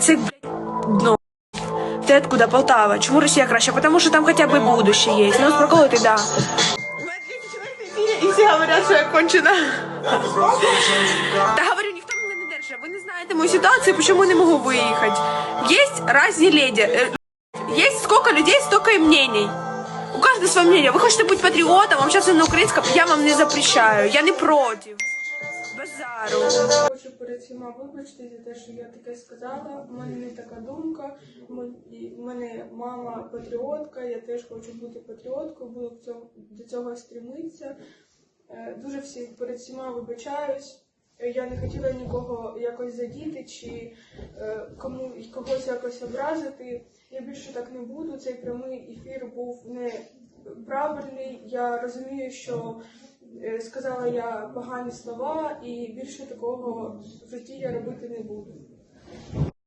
Це, дно. Ти откуда, Полтава? Чому Росія краще? Потому що там хоча б будуще є. Ну, проколоти, да. І всі говорять, що я кончена. Та говорю, ніхто мене не держить. Ви не знаєте мою ситуацію, чому не можу виїхати. Є різні леді. Е, Є сколько людей, столько и мнений. У каждого свое мнение. Вы хотите быть патриотом, вам сейчас на украинском, я вам не запрещаю, я не против. Базару. Хочу перед всіма вибачити за те, що я таке сказала. У мене не така думка. В мене мама патріотка, я теж хочу бути патріоткою, буду до цього стрімитися. Е, Дуже всі перед всіма вибачаюсь. Е, Я не хотіла нікого якось задіти чи е, кому когось якось образити. Я більше так не буду. Цей прямий ефір був неправильний. Я розумію, що сказала я погані слова, і більше такого в житті я робити не буду.